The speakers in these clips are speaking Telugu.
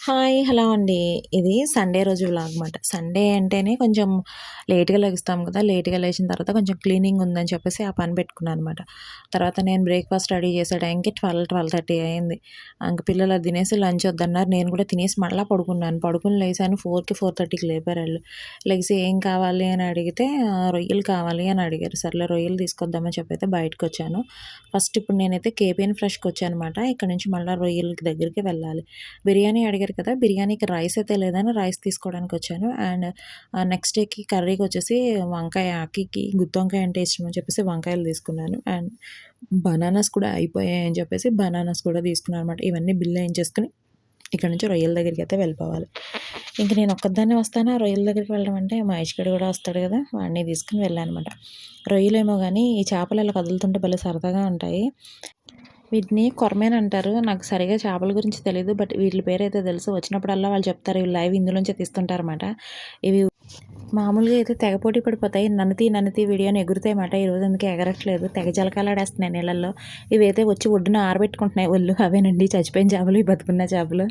హాయ్! హలో అండి. ఇది సండే రోజు వ్లాగ్ అనమాట సండే అంటేనే కొంచెం లేట్‌గా లెగుస్తాం కదా! లేట్‌గా లేచిన తర్వాత కొంచెం క్లీనింగ్ ఉందని చెప్పేసి ఆ పని పెట్టుకున్నాను అనమాట తర్వాత నేను బ్రేక్‌ఫాస్ట్ రెడీ చేసే టైంకి 12, 12:30 అయింది. ఇంక పిల్లలు అది తినేసి లంచ్ వద్దన్నారు. నేను కూడా తినేసి మళ్ళీ పడుకున్నాను. పడుకొని లేసాను 4కి, 4:30కి లేపారాళ్ళు. లెగిసి ఏం కావాలి అని అడిగితే రొయ్యలు కావాలి అని అడిగారు. సర్లే రొయ్యలు తీసుకొద్దామని చెప్పి అయితే బయటకు వచ్చాను ఫస్ట్ ఇప్పుడు నేనైతే కేపీఎన్ ఫ్రెష్కి వచ్చాను అనమాట ఇక్కడ నుంచి మళ్ళీ రొయ్యలకి దగ్గరికి వెళ్ళాలి. బిర్యానీ అడిగారు కదా! బిర్యానీకి రైస్ అయితే లేదని రైస్ తీసుకోవడానికి వచ్చాను అండ్ నెక్స్ట్ డేకి కర్రీకి వచ్చేసి వంకాయ అక్కకికి గుత్తి వంకాయ అంటే ఇష్టం అని చెప్పేసి వంకాయలు తీసుకున్నాను. అండ్ బనానాస్ కూడా అయిపోయాయి అని చెప్పేసి బనానాస్ కూడా తీసుకున్నాను అనమాట. ఇవన్నీ బిల్ చేసుకుని ఇక్కడ నుంచి రొయ్యల దగ్గరికి అయితే వెళ్ళిపోవాలి. ఇంక నేను ఒక్కదాన్నే వస్తాను రొయ్యల దగ్గరికి వెళ్ళడం అంటే మహేష్ గాడు కూడా వస్తాడు కదా! వాడిని తీసుకుని వెళ్ళాను అనమాట రొయ్యలేమో కానీ ఈ చేపలు ఇలా కదులుతుంటే భలే సరదాగా ఉంటాయి. వీటిని కొరమేన్ అంటారు. నాకు సరిగా చేపల గురించి తెలియదు బట్ వీటి పేరు అయితే తెలుసు. వచ్చినప్పుడల్లా వాళ్ళు చెప్తారు. ఇవి లైవ్ ఇందులోంచే తీస్తుంటారన్నమాట. ఇవి మామూలుగా అయితే తెగ పోటీ పడిపోతాయి. నన్నతి నన్నతి వీడియోని ఎగురుతాయి వీడియో ఎగురుతాయన్నమాట. ఈరోజు అందుకే ఎగరట్లేదు. తెగ జలకాలాడేస్తున్నాయి నీళ్ళల్లో. ఇవైతే వచ్చి ఒడ్డున ఆరబెట్టుకుంటున్నాయి ఒళ్ళు. అవేనండి చచ్చిపోయిన చేపలు, ఈ బతుకున్న చేపలు.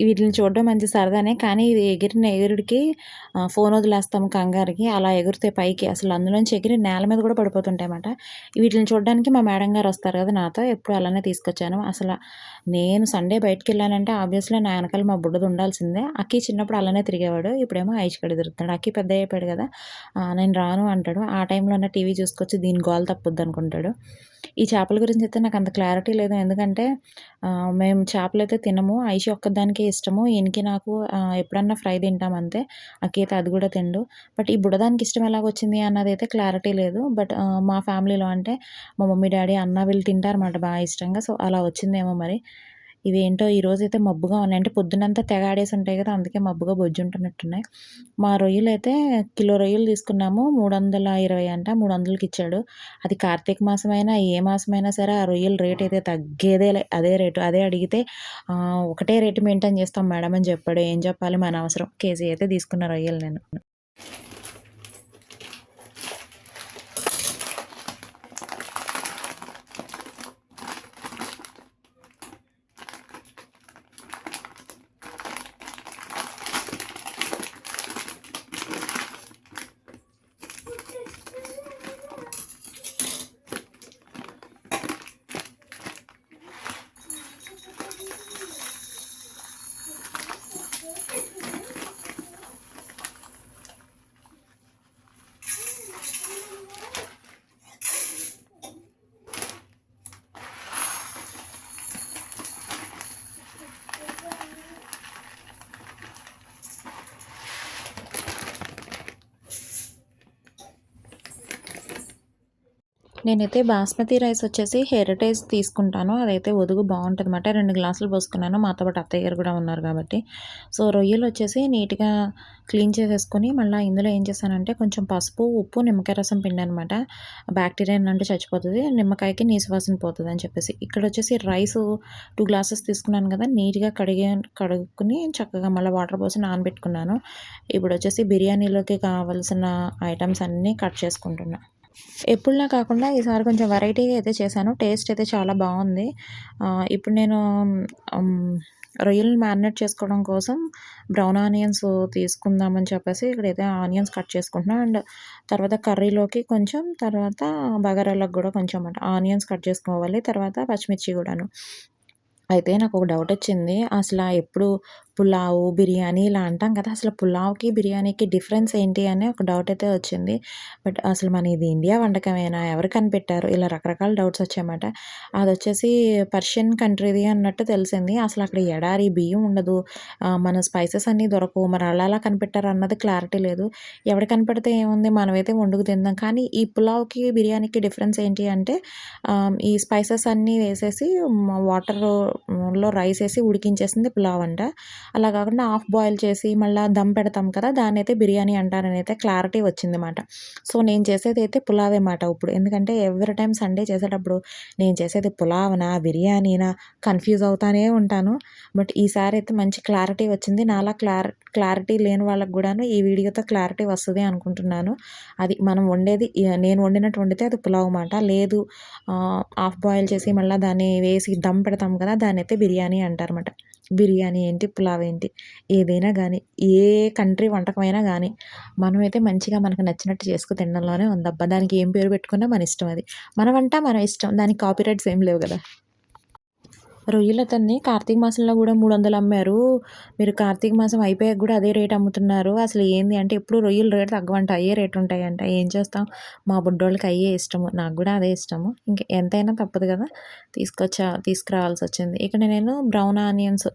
వీటిని చూడడం మంచి సరదానే. కానీ ఇది ఎగిరిన ఎగురుడికి ఫోన్ వదిలేస్తాం కంగారికి అలా ఎగురితే పైకి. అసలు అందులోంచి ఎగిరి నేల మీద కూడా పడిపోతుంటాయన్నమాట. వీటిని చూడడానికి మా మేడం గారు వస్తారు కదా! నాతో ఎప్పుడు అలానే తీసుకొచ్చాను. అసలు నేను సండే బయటికెళ్ళానంటే ఆబ్వియస్‌లీ నా ఎనకాల మా బుడ్డది ఉండాల్సిందే. అక్కి చిన్నప్పుడు అలానే తిరిగేవాడు. ఇప్పుడేమో ఐష్ తిరుగుతాడు తిరుగుతున్నాడు. పెద్దగయిపోయాడు కదా! నేను రాను అంటాడు. ఆ టైంలోనే టీవీ చూసుకొచ్చి దీని గోల తప్పుద్దనుకుంటాడు. ఈ చేపల గురించి అయితే నాకు అంత క్లారిటీ లేదు. ఎందుకంటే మేము చేపలు అయితే తినము. ఐషి ఒక్కదానికే ఇష్టము. ఈయనకి నాకు ఎప్పుడన్నా ఫ్రై తింటాం అంతే. అక్కీ అది కూడా తిండు బట్ ఈ బుడదానికి ఇష్టం ఎలాగొచ్చింది అయితే క్లారిటీ లేదు. బట్ మా ఫ్యామిలీలో అంటే మా మమ్మీ, డాడీ అన్న వీళ్ళు తింటారన్నమాట బాగా ఇష్టంగా. సో, అలా వచ్చిందేమో మరి. ఇవేంటో అయితే మబ్బుగా ఉన్నాయి. అంటే పొద్దునంతా తెగ ఆడేసి ఉంటాయి కదా! అందుకే మబ్బుగా బొజ్జుంటున్నట్టున్నాయి. మా రొయ్యలు అయితే కిలో రొయ్యలు తీసుకున్నాము. 320 అంట. 300కి ఇచ్చాడు. అది కార్తీక మాసమైనా, ఏ మాసమైనా సరే ఆ రొయ్యల రేట్ అయితే తగ్గేదే అదే రేటు. అదే అడిగితే ఒకటే రేటు మెయింటైన్ చేస్తాం మేడం అని చెప్పాడు. ఏం చెప్పాలి మన అవసరం కేజీ అయితే తీసుకున్న రొయ్యలు నేను. నేనైతే బాస్మతి రైస్ వచ్చేసి హెరిటేజ్ తీసుకుంటాను. అదైతే ఒదుగు బావుంటదన్నమాట. 2 గ్లాసులు పోసుకున్నాను. మాతో పాటు అత్తయ్య గారు కూడా ఉన్నారు కాబట్టి. సో, రొయ్యలు వచ్చేసి నీట్‌గా క్లీన్ చేసేసుకొని మళ్ళీ ఇందులో ఏం చేశానంటే కొంచెం పసుపు, ఉప్పు, నిమ్మకాయ రసం పిండానమాట. బ్యాక్టీరియా అంటే చచ్చిపోతుంది నిమ్మకాయకి నీసు వాసన అని చెప్పేసి. ఇక్కడ వచ్చేసి రైస్ టూ గ్లాసెస్ తీసుకున్నాను కదా! నీట్‌గా కడిగి కడుక్కుని చక్కగా మళ్ళీ వాటర్ పోసి నానబెట్టుకున్నాను. ఇప్పుడొచ్చేసి బిర్యానీలోకి కావాల్సిన ఐటమ్స్ అన్నీ కట్ చేసుకుంటున్నాను ఎప్పుడులా కాకుండా ఈసారి కొంచెం వెరైటీగా అయితే చేశాను. టేస్ట్ అయితే చాలా బాగుంది ఇప్పుడు నేను రొయ్యలను మ్యారినేట్ చేసుకోవడం కోసం బ్రౌన్ ఆనియన్స్ తీసుకుందామని చెప్పేసి ఇక్కడైతే ఆనియన్స్ కట్ చేసుకుంటున్నాను అండ్ తర్వాత కర్రీలోకి కొంచెం, తర్వాత బగారాలకు కూడా కొంచెం మాట. ఆనియన్స్ కట్ చేసుకోవాలి. తర్వాత పచ్చిమిర్చి కూడాను. అయితే నాకు ఒక డౌట్ వచ్చింది అసలు ఎప్పుడు పులావు, బిర్యానీ ఇలా అంటాం కదా! అసలు పులావ్‌కి, బిర్యానీకి డిఫరెన్స్ ఏంటి అని ఒక డౌట్ అయితే వచ్చింది. బట్ అసలు మన ఇది ఇండియా వంటకమేనా? ఎవరు కనిపెట్టారు? ఇలా రకరకాల డౌట్స్ వచ్చాయన్నమాట. అదొచ్చేసి పర్షియన్ కంట్రీది అన్నట్టు తెలిసింది. అసలు అక్కడ ఎడారి, బియ్యం ఉండదు. మన స్పైసెస్ అన్నీ దొరకవు. మరి అలా ఎలా కనిపెట్టారు అన్నది క్లారిటీ లేదు. ఎవరు కనిపెడితే ఏముంది మనమైతే వండుకు తిందాం. కానీ ఈ పులావ్‌కి, బిర్యానీకి డిఫరెన్స్ ఏంటి అంటే ఈ స్పైసెస్ అన్నీ వేసేసి వాటర్లో రైస్ వేసి ఉడికించేసింది పులావ్ అంట. అలా కాకుండా హాఫ్ బాయిల్ చేసి మళ్ళీ దమ్ పెడతాం కదా! దాన్నైతే బిర్యానీ అంటారని అయితే క్లారిటీ వచ్చిందన్నమాట. సో, నేను చేసేది అయితే పులావ్ మాట ఇప్పుడు. ఎందుకంటే ఎవ్రీ టైం సండే చేసేటప్పుడు నేను చేసేది పులావ్‌నా? బిర్యానీనా? కన్‌ఫ్యూజ్ అవుతానే ఉంటాను. బట్ ఈసారి అయితే మంచి క్లారిటీ వచ్చింది. నాలా క్లారి క్లారిటీ లేని వాళ్ళకి కూడాను ఈ వీడియోతో క్లారిటీ వస్తుంది అనుకుంటున్నాను. అది మనం వండేది నేను వండినట్టు వండితే అది పులావ్ మాట. లేదు హాఫ్ బాయిల్ చేసి మళ్ళీ దాన్ని వేసి దమ్ పెడతాం కదా! దాన్నైతే బిర్యానీ అంటారన్నమాట. బిర్యానీ ఏంటి పులావ్ ఏంటి ఏదైనా కానీ ఏ కంట్రీ వంటకమైనా కానీ మనమైతే మంచిగా మనకు నచ్చినట్టు చేసుకు తినడంలోనే ఉందబ్బా. దానికి ఏం పేరు పెట్టుకున్నా మన ఇష్టం అది. మన వంట మన ఇష్టం. దానికి కాపీరైట్స్ ఏం లేవు కదా. రొయ్యలతన్ని కార్తీక మాసంలో కూడా మూడు వందలు అమ్మారు. మీరు కార్తీక మాసం అయిపోయాక కూడా అదే రేట్ అమ్ముతున్నారు. అసలు ఏంది అంటే ఎప్పుడు రొయ్యలు రేటు తగ్గవంట. అయ్యే రేట్ ఉంటాయంట. ఏం చేస్తాం? మా బుడ్డోళ్ళకి అయ్యే ఇష్టము. నాకు కూడా అదే ఇష్టము. ఇంకా ఎంతైనా తప్పదు కదా. తీసుకొచ్చా తీసుకురావాల్సి వచ్చింది. ఇక్కడ నేను బ్రౌన్ ఆనియన్స్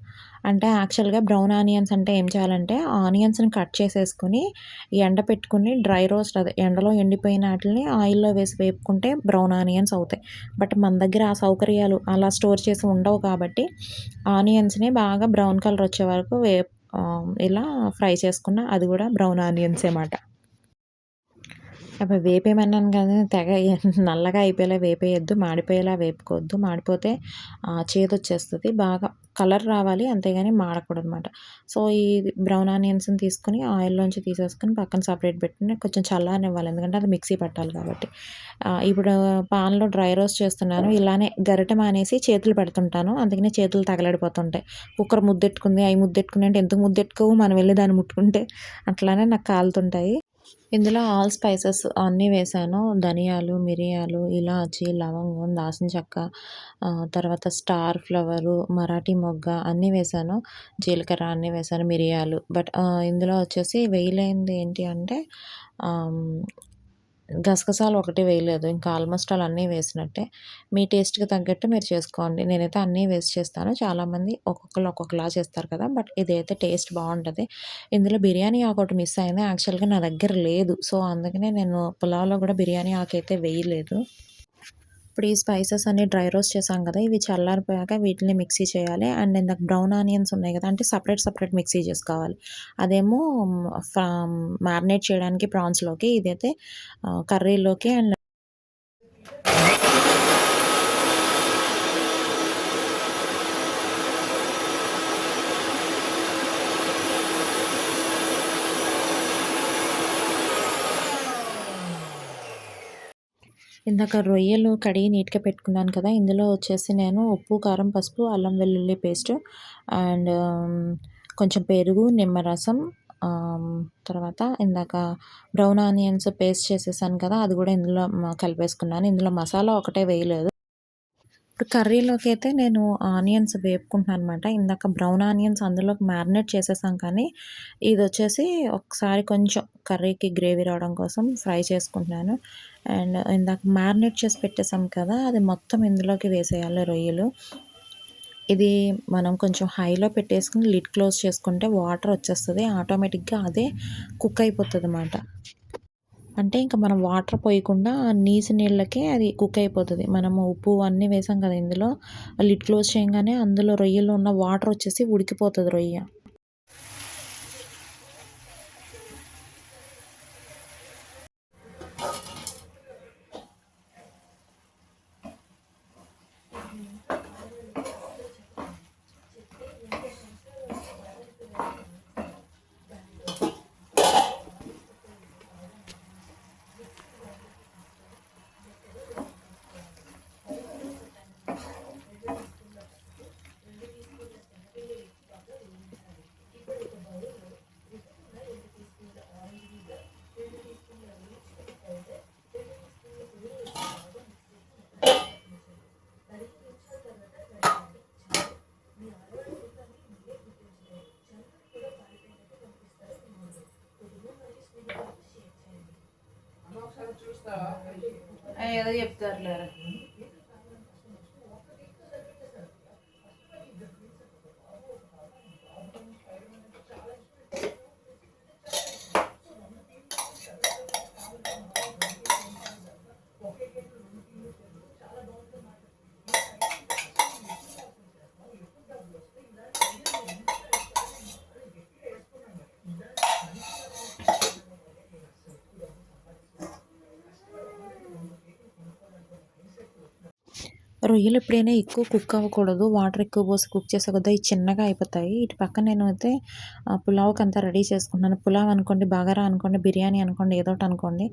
అంటే యాక్చువల్గా బ్రౌన్ ఆనియన్స్ అంటే ఏం చేయాలంటే ఆనియన్స్ని కట్ చేసేసుకుని ఎండ పెట్టుకుని డ్రై రోస్ట్ అదే ఎండలో ఎండిపోయిన వాటిని ఆయిల్లో వేసి వేపుకుంటే బ్రౌన్ ఆనియన్స్ అవుతాయి. బట్ మన దగ్గర ఆ సౌకర్యాలు అలా స్టోర్ చేసి ఉండవు కాబట్టి ఆనియన్స్ని బాగా బ్రౌన్ కలర్ వచ్చే వరకు వే ఇలా ఫ్రై చేసుకున్న అది కూడా బ్రౌన్ ఆనియన్సే మాట. అప్పుడు వేపేయమన్నాను కదా తెగ నల్లగా అయిపోయేలా వేపేయద్దు మాడిపోయేలా వేపుకోవద్దు. మాడిపోతే చేదొచ్చేస్తుంది. బాగా కలర్ రావాలి అంతేగాని మాడకూడదు అనమాట సో ఈ బ్రౌన్ ఆనియన్స్ని తీసుకొని ఆయిల్లోంచి తీసేసుకొని పక్కన సపరేట్ పెట్టుకుని కొంచెం చల్లారనివ్వాలి. ఎందుకంటే అది మిక్సీ పట్టాలి కాబట్టి. ఇప్పుడు పాన్లో డ్రై రోస్ట్ చేస్తున్నాను. ఇలానే గరిట మానేసి చేతులు పెడుతుంటాను. అందుకనే చేతులు తగలడిపోతుంటాయి. కుక్కర్ ముద్దెట్టుకుంది అవి ముద్దెట్టుకుని అంటే ఎందుకు ముద్దెట్టుకోవు? మనం వెళ్ళి దాన్ని ముట్టుకుంటే అట్లానే నాకు కాలుతుంటాయి. ఇందులో ఆల్ స్పైసెస్ అన్నీ వేసాను. ధనియాలు మిరియాలు ఇలాచి లవంగం దాల్చిన చెక్క తర్వాత స్టార్ ఫ్లవరు మరాఠీ మొగ్గ అన్నీ వేసాను. జీలకర్ర అన్నీ వేసాను మిరియాలు. బట్ ఇందులో వచ్చేసి వేయలేనిది ఏంటి అంటే గసగసాలు ఒకటి వేయలేదు. ఇంకా ఆల్మోస్ట్ ఆల్ అన్నీ వేసినట్టే. మీ టేస్ట్కి తగ్గట్టు మీరు చేసుకోండి. నేనైతే అన్నీ వేస్ట్ చేస్తాను. చాలామంది ఒక్కొక్కరు ఒక్కొక్కలా చేస్తారు కదా! బట్ ఇదైతే టేస్ట్ బాగుంటుంది. ఇందులో బిర్యానీ ఆకు ఒకటి మిస్ అయింది. యాక్చువల్గా నా దగ్గర లేదు. సో అందుకనే నేను పులావ్లో కూడా బిర్యానీ ఆకు అయితే వేయలేదు. ఇప్పుడు ఈ స్పైసెస్ అన్ని డ్రై రోస్ట్ చేసాం కదా ఇవి చల్లారిపోయాక వీటిని మిక్సీ చేయాలి. అండ్ ఇందాక బ్రౌన్ ఆనియన్స్ ఉన్నాయి కదా అంటే సపరేట్ సపరేట్ మిక్సీ చేసుకోవాలి. అదేమో మ్యారినేట్ చేయడానికి ప్రాన్స్లోకి ఇదైతే కర్రీలోకి అండ్ ఇందాక రొయ్యలు కడిగి నీట్గా పెట్టుకున్నాను కదా ఇందులో వచ్చేసి నేను ఉప్పు కారం పసుపు అల్లం వెల్లుల్లి పేస్ట్ అండ్ కొంచెం పెరుగు నిమ్మరసం తర్వాత ఇందాక బ్రౌన్ ఆనియన్స్ పేస్ట్ చేసేసాను కదా అది కూడా ఇందులో కలిపేసుకున్నాను. ఇందులో మసాలా ఒకటే వేయలేదు. ఇప్పుడు కర్రీలోకి అయితే నేను ఆనియన్స్ వేపుకుంటున్నాను అనమాట ఇందాక బ్రౌన్ ఆనియన్స్ అందులోకి మ్యారినేట్ చేసేసాం కానీ ఇది వచ్చేసి ఒకసారి కొంచెం కర్రీకి గ్రేవీ రావడం కోసం ఫ్రై చేసుకుంటున్నాను. అండ్ ఇందాక మ్యారినేట్ చేసి పెట్టేసాం కదా అది మొత్తం ఇందులోకి వేసేయాలి రొయ్యలు. ఇది మనం కొంచెం హైలో పెట్టేసుకుని లిడ్ క్లోజ్ చేసుకుంటే వాటర్ వచ్చేస్తుంది ఆటోమేటిక్గా అదే కుక్ అయిపోతుంది అన్నమాట అంటే ఇంకా మనం వాటర్ పోయకుండా నీసు నీళ్ళకే అది కుక్ అయిపోతుంది. మనము ఉప్పు అన్నీ వేసాం కదా ఇందులో. లిడ్ క్లోజ్ చేయగానే అందులో రొయ్యలో ఉన్న వాటర్ వచ్చేసి ఉడికిపోతుంది రొయ్య. ఏదో చెప్తారులేరా రొయ్యలు ఎప్పుడైనా ఎక్కువ కుక్ అవ్వకూడదు. వాటర్ ఎక్కువ పోసి కుక్ చేసే కొద్దీ ఇవి చిన్నగా అయిపోతాయి. ఇటు పక్కన నేను అయితే పులావ్కి అంతా రెడీ చేసుకున్నాను పులావ్ అనుకోండి బగారా అనుకోండి బిర్యానీ అనుకోండి ఏదో ఒకటి అనుకోండి.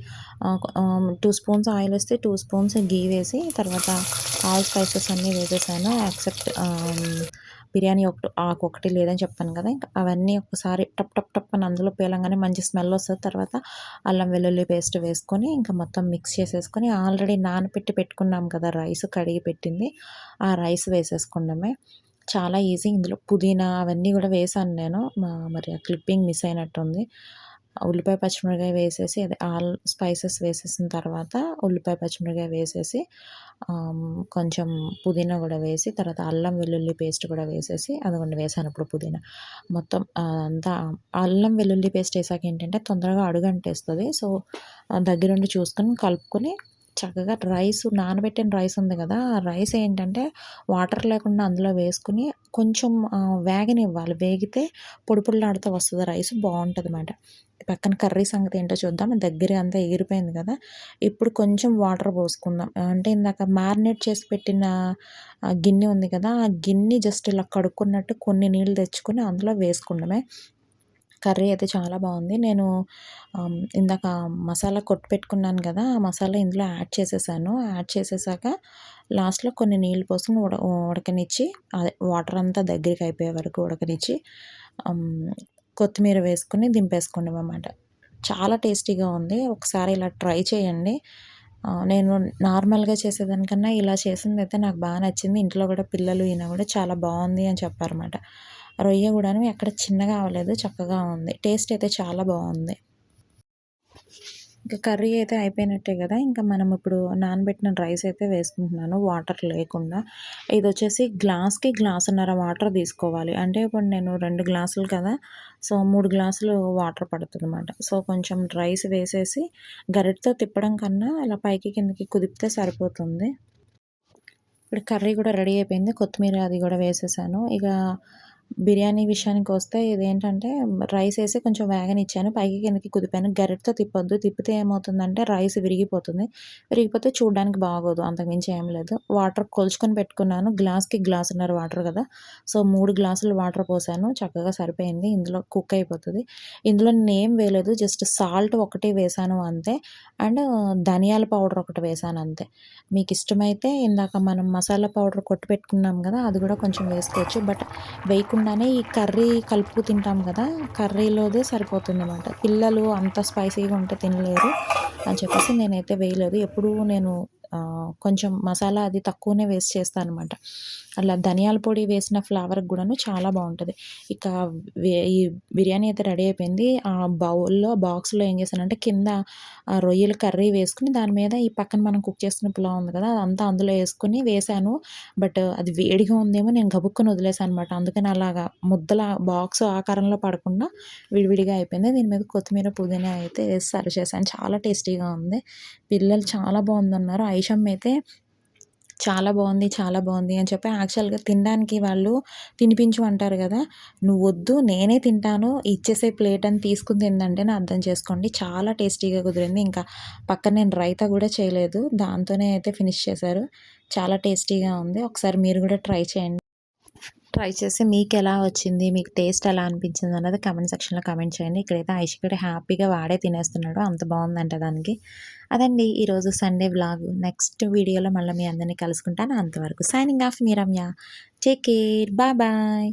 టూ స్పూన్స్ ఆయిల్ వేస్తే టూ స్పూన్స్ గీ వేసి తర్వాత ఆల్ స్పైసెస్ అన్నీ వేసేసాను. యాక్సెప్ట్ బిర్యానీ ఒకటి ఆకు ఒకటి లేదని చెప్పాను కదా ఇంకా అవన్నీ ఒకసారి టప్ టప్ టప్ అని అందులో పేలంగానే మంచి స్మెల్ వస్తుంది. తర్వాత అల్లం వెల్లుల్లి పేస్ట్ వేసుకొని ఇంకా మొత్తం మిక్స్ చేసేసుకొని ఆల్రెడీ నానబెట్టి పెట్టుకున్నాం కదా రైస్ కడిగి పెట్టింది. ఆ రైస్ వేసేసుకున్నామే. చాలా ఈజీ ఇందులో. పుదీనా అవన్నీ కూడా వేసాను నేను. మరి ఆ క్లిప్పింగ్ మిస్ అయినట్టుంది. ఉల్లిపాయ పచ్చిమిరకాయ వేసేసి అదే ఆల్ స్పైసెస్ వేసేసిన తర్వాత ఉల్లిపాయ పచ్చిమిరకాయ వేసేసి కొంచెం పుదీనా కూడా వేసి తర్వాత అల్లం వెల్లుల్లి పేస్ట్ కూడా వేసేసి అదిగోండి వేసాను ఇప్పుడు పుదీనా. మొత్తం అంతా అల్లం వెల్లుల్లి పేస్ట్ వేసాక ఏంటంటే తొందరగా అడుగంటేస్తుంది. సో దగ్గరుండి చూసుకొని కలుపుకొని చక్కగా రైస్ నానబెట్టిన రైస్ ఉంది కదా ఆ రైస్ ఏంటంటే వాటర్ లేకుండా అందులో వేసుకుని కొంచెం వేగనివ్వాలి. వేగితే పొడి పొడిలాడుతూ వస్తుంది రైస్ బాగుంటుంది అన్నమాట పక్కన కర్రీ సంగతి ఏంటో చూద్దాం. దగ్గర అంతా ఎగిరిపోయింది కదా. ఇప్పుడు కొంచెం వాటర్ పోసుకుందాం. అంటే ఇందాక మ్యారినేట్ చేసి పెట్టిన గిన్నె ఉంది కదా ఆ గిన్నె జస్ట్ ఇలా కడుక్కున్నట్టు కొన్ని నీళ్ళు తెచ్చుకొని అందులో వేసుకుండమే కర్రీ అయితే చాలా బాగుంది. నేను ఇందాక మసాలా కొట్టి పెట్టుకున్నాను కదా ఆ మసాలా ఇందులో యాడ్ చేసేసాను. యాడ్ చేసేసాక లాస్ట్లో కొన్ని నీళ్ళు పోసుకుని ఉడ ఉడకనిచ్చి వాటర్ అంతా దగ్గరికి అయిపోయే వరకు ఉడకనిచ్చి కొత్తిమీర వేసుకుని దింపేసుకోండి అన్నమాట చాలా టేస్టీగా ఉంది. ఒకసారి ఇలా ట్రై చేయండి. నేను నార్మల్గా చేసేదానికన్నా ఇలా చేసింది అయితే నాకు బాగా నచ్చింది. ఇంట్లో కూడా పిల్లలు ఈయన కూడా చాలా బాగుంది అని చెప్పారన్నమాట. రొయ్య కూడాను ఎక్కడ చిన్నగా అవ్వలేదు చక్కగా ఉంది. టేస్ట్ అయితే చాలా బాగుంది. ఇంకా కర్రీ అయితే అయిపోయినట్టే కదా ఇంకా మనం ఇప్పుడు నానబెట్టిన రైస్ అయితే వేసుకుంటున్నాను వాటర్ లేకుండా. ఇది వచ్చేసి గ్లాస్కి గ్లాసున్నర వాటర్ తీసుకోవాలి. అంటే ఇప్పుడు నేను రెండు గ్లాసులు కదా సో మూడు గ్లాసులు వాటర్ పడుతుంది అనమాట సో కొంచెం రైస్ వేసేసి గరిటతో తిప్పడం కన్నా ఇలా పైకి కిందకి కుదిపితే సరిపోతుంది. ఇప్పుడు కర్రీ కూడా రెడీ అయిపోయింది కొత్తిమీర అది కూడా వేసేసాను. ఇక బిర్యానీ విషయానికి వస్తే ఇదేంటంటే రైస్ వేసి కొంచెం వేగనిచ్చాను. పైకి కిందకి కుదిపాను. గరిటతో తిప్పొద్దు. తిప్పితే ఏమవుతుందంటే రైస్ విరిగిపోతుంది. విరిగిపోతే చూడడానికి బాగోదు. అంతకుమించి ఏం లేదు. వాటర్ కొలుచుకొని పెట్టుకున్నాను. గ్లాస్కి గ్లాసున్నర వాటర్ కదా. సో మూడు గ్లాసులు వాటర్ పోసాను. చక్కగా సరిపోయింది. ఇందులో కుక్ అయిపోతుంది. ఇందులో నేమ్ వేయలేదు. జస్ట్ సాల్ట్ ఒకటి వేసాను అంతే. అండ్ ధనియాల పౌడర్ ఒకటి వేసాను అంతే. మీకు ఇష్టమైతే ఇందాక మనం మసాలా పౌడర్ కొట్టి పెట్టుకున్నాం కదా అది కూడా కొంచెం వేసుకోవచ్చు. బట్ వేయకుండా కాకుండానే ఈ కర్రీ కలుపు తింటాం కదా కర్రీలోదే సరిపోతుంది అనమాట పిల్లలు అంత స్పైసీగా ఉంటే తినలేరు అని చెప్పేసి నేనైతే వేయలేదు. ఎప్పుడు నేను కొంచెం మసాలా అది తక్కువనే వేస్ట్ చేస్తాను అనమాట అలా ధనియాల పొడి వేసిన ఫ్లేవర్కి కూడాను చాలా బాగుంటుంది. ఇక ఈ బిర్యానీ అయితే రెడీ అయిపోయింది. ఆ బౌల్లో బాక్స్లో ఏం చేశానంటే కింద రొయ్యల కర్రీ వేసుకుని దాని మీద ఈ పక్కన మనం కుక్ చేసిన పులావ్ ఉంది కదా అదంతా అందులో వేసుకుని వేసాను. బట్ అది వేడిగా ఉందేమో నేను గబుక్కుని వదిలేసాను అనమాట అందుకని అలాగా ముద్దల బాక్స్ ఆకారంలో పడకుండా విడివిడిగా అయిపోయింది. దీని మీద కొత్తిమీర పుదీనా అయితే వేసి సర్వ్ చేశాను. చాలా టేస్టీగా ఉంది. పిల్లలు చాలా బాగుందన్నారు. ఐషమ్ అయితే అయితే చాలా బాగుంది చాలా బాగుంది అని చెప్పి యాక్చువల్గా తినడానికి వాళ్ళు తినిపించు అంటారు కదా నువ్వు వద్దు నేనే తింటాను ఇచ్చేసే ప్లేట్ అని తీసుకుని తిందంటే నేను అర్థం చేసుకోండి. చాలా టేస్టీగా కుదిరింది. ఇంకా పక్కన నేను రైతా కూడా చేయలేదు దాంతోనే అయితే ఫినిష్ చేశారు. చాలా టేస్టీగా ఉంది. ఒకసారి మీరు కూడా ట్రై చేయండి. ట్రై చేసి మీకు ఎలా వచ్చింది? మీకు టేస్ట్ ఎలా అనిపించింది? అన్నది కమెంట్ సెక్షన్లో కమెంట్ చేయండి. ఇక్కడైతే ఐషికుడు హ్యాపీగా వాడే తినేస్తున్నాడు. అంత బాగుందంట దానికి. అదండి ఈరోజు సండే బ్లాగ్ నెక్స్ట్ వీడియోలో మళ్ళీ మీ అందరినీ కలుసుకుంటాను. అంతవరకు సైనింగ్ ఆఫ్ మీ Ramya. Take care bye bye